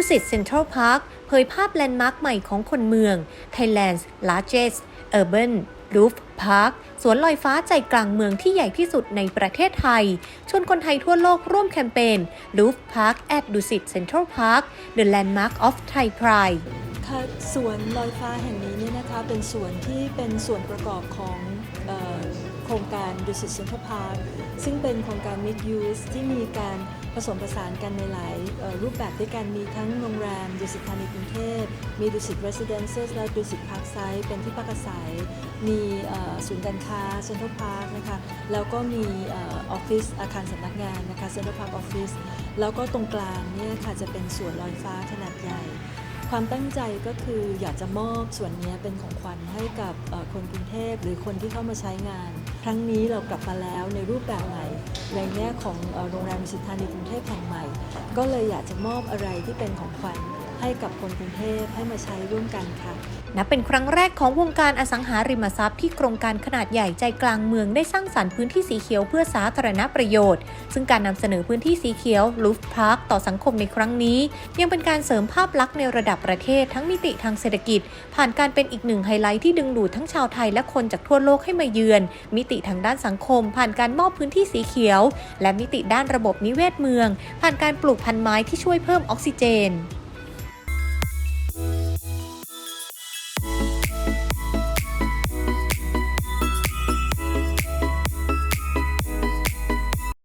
ดุสิตเซ็นทรัลพาร์คเผยภาพแลนด์มาร์คใหม่ของคนเมือง Thailand's largest urban roof park สวนลอยฟ้าใจกลางเมืองที่ใหญ่ที่สุดในประเทศไทย ชวนคนไทยทั่วโลกร่วมแคมเปญ Roof Park at Dusit Central Park The Landmark of Thai Pride ค่ะสวนลอยฟ้าแห่งนี้เนี่ยนะคะเป็นสวนที่เป็นส่วนประกอบของ ครงการดุสิตเซ็นทรัลพาร์คซึ่งเป็นโครงการ Mid Use ที่มีการผสมผสานกันในหลายรูปแบบด้วยกันมีทั้งโรงแรมดุสิตธานีกรุงเทพมีดุสิต Residences และดุสิตพาร์คไซด์เป็นที่พักอาศัย มีศูนย์การค้าเซ็นทรัลพาร์คนะคะแล้วก็มีออฟฟิศอาคารสำนักงานนะคะเซ็นทรัลพาร์คออฟฟิศแล้วก็ตรงกลางเนี่ยค่ะจะเป็นสวนลอยฟ้าขนาดใหญ่ความตั้งใจก็คืออยากจะมอบส่วนนี้เป็นของขวัญให้กับคนกรุงเทพหรือคนที่เข้ามาใช้งาน ครั้งนี้เรากลับมาแล้วในรูปแบบใหม่ ในแง่ของโรงแรมสิทธานีกรุงเทพแห่งใหม่ ก็เลยอยากจะมอบอะไรที่เป็นของขวัญ ให้กับคนกรุงเทพให้มาใช้ร่วมกันค่ะนับเป็นครั้งแรกของวงการอสังหาริมทรัพย์ที่โครงการขนาดใหญ่ใจกลางเมืองได้สร้างสรรค์พื้นที่สีเขียวเพื่อสาธารณประโยชน์ ซึ่งการนำเสนอพื้นที่สีเขียวลูฟพาร์คต่อสังคมในครั้งนี้ ยังเป็นการเสริมภาพลักษณ์ในระดับประเทศทั้งมิติทางเศรษฐกิจ ผ่านการเป็นอีกหนึ่งไฮไลท์ที่ดึงดูดทั้งชาวไทยและคนจากทั่วโลกให้มาเยือน มิติทางด้านสังคม ผ่านการมอบพื้นที่สีเขียว และมิติด้านระบบนิเวศเมือง ผ่านการปลูกพันไม้ที่ช่วยเพิ่มออกซิเจน